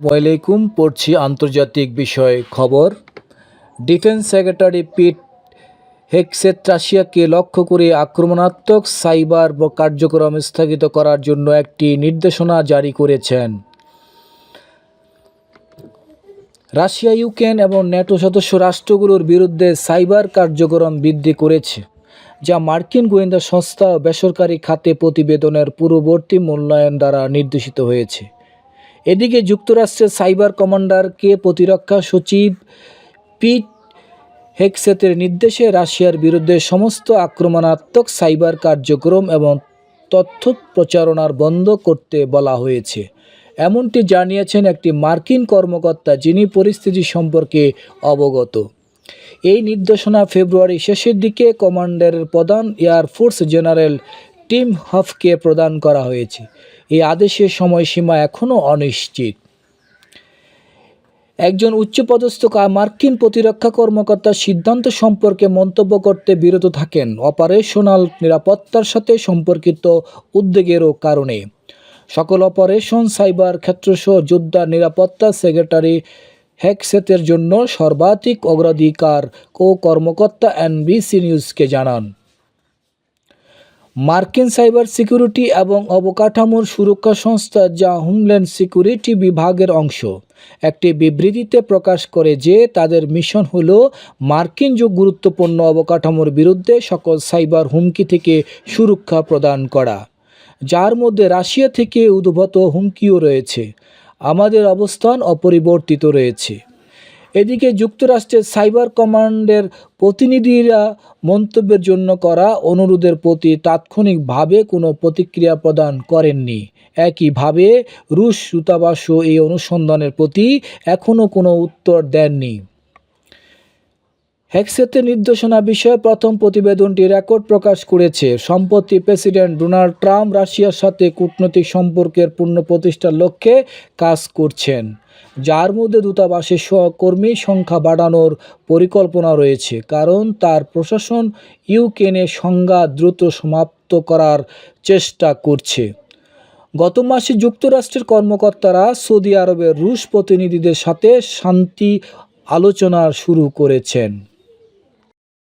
ওয়ালাইকুম, পড়ছি আন্তর্জাতিক বিষয় খবর। ডিফেন্স সেক্রেটারি পিট হেকসেত রাশিয়াকে লক্ষ্য করে আক্রমণাত্মক সাইবার কার্যক্রম স্থগিত করার জন্য একটি নির্দেশনা জারি করেছেন। রাশিয়া, ইউক্রেন এবং ন্যাটো সদস্য রাষ্ট্রগুলোর বিরুদ্ধে সাইবার কার্যক্রম বৃদ্ধি করেছে, যা মার্কিন গোয়েন্দা সংস্থা বেসরকারি খাতে প্রতিবেদনের পূর্ববর্তী মূল্যায়ন দ্বারা নির্দেশিত হয়েছে। এদিকে যুক্তরাষ্ট্রের সাইবার কমান্ডারকে প্রতিরক্ষা সচিব পিট হেকসেতের নির্দেশে রাশিয়ার বিরুদ্ধে সমস্ত আক্রমণাত্মক সাইবার কার্যক্রম এবং তথ্য প্রচারণার বন্ধ করতে বলা হয়েছে। এমনটি জানিয়েছেন একটি মার্কিন কর্মকর্তা যিনি পরিস্থিতি সম্পর্কে অবগত। এই নির্দেশনা ফেব্রুয়ারি শেষের দিকে কমান্ডারের প্রধান এয়ারফোর্স জেনারেল টিম হফকে প্রদান করা হয়েছে। এই আদেশের সময়সীমা এখনও অনিশ্চিত। একজন উচ্চপদস্থ মার্কিন প্রতিরক্ষা কর্মকর্তা সিদ্ধান্ত সম্পর্কে মন্তব্য করতে বিরত থাকেন অপারেশনাল নিরাপত্তার সাথে সম্পর্কিত উদ্বেগেরও কারণে। সকল অপারেশন সাইবার ক্ষেত্রসহ যোদ্ধা নিরাপত্তা সেক্রেটারি হ্যাকসেতের জন্য সর্বাধিক অগ্রাধিকার ও কর্মকর্তা এনবিসি নিউজকে জানান। মার্কিন সাইবার সিকিউরিটি এবং অবকাঠামোর সুরক্ষা সংস্থা যা হোমল্যান্ড সিকিউরিটি বিভাগের অংশ। একটি বিবৃতিতে প্রকাশ করে যে, তাদের মিশন হল মার্কিন যুগ গুরুত্বপূর্ণ অবকাঠামোর বিরুদ্ধে সকল সাইবার হুমকি থেকে সুরক্ষা প্রদান করা। যার মধ্যে রাশিয়া থেকে উদ্ভূত হুমকিও রয়েছে। আমাদের অবস্থান অপরিবর্তিত রয়েছে। এদিকে যুক্তরাষ্ট্রের সাইবার কমান্ডের প্রতিনিধিরা মন্তব্যের জন্য করা অনুরোধের প্রতি তাৎক্ষণিকভাবে কোনো প্রতিক্রিয়া প্রদান করেননি। একইভাবে রুশ দূতাবাসও এই অনুসন্ধানের প্রতি এখনও কোনো উত্তর দেননি। হেক্সেতের নির্দেশনা বিষয়ে প্রথম প্রতিবেদনটি রেকর্ড প্রকাশ করেছে। সম্প্রতি প্রেসিডেন্ট ডোনাল্ড ট্রাম্প রাশিয়ার সাথে কূটনৈতিক সম্পর্কের পূর্ণ প্রতিষ্ঠার লক্ষ্যে কাজ করছেন, যার মধ্যে দূতাবাসের সহকর্মী সংখ্যা বাড়ানোর পরিকল্পনা রয়েছে, কারণ তার প্রশাসন ইউক্রেনের সংজ্ঞা দ্রুত সমাপ্ত করার চেষ্টা করছে। গত মাসে যুক্তরাষ্ট্রের কর্মকর্তারা সৌদি আরবের রুশ প্রতিনিধিদের সাথে শান্তি আলোচনা শুরু করেছেন।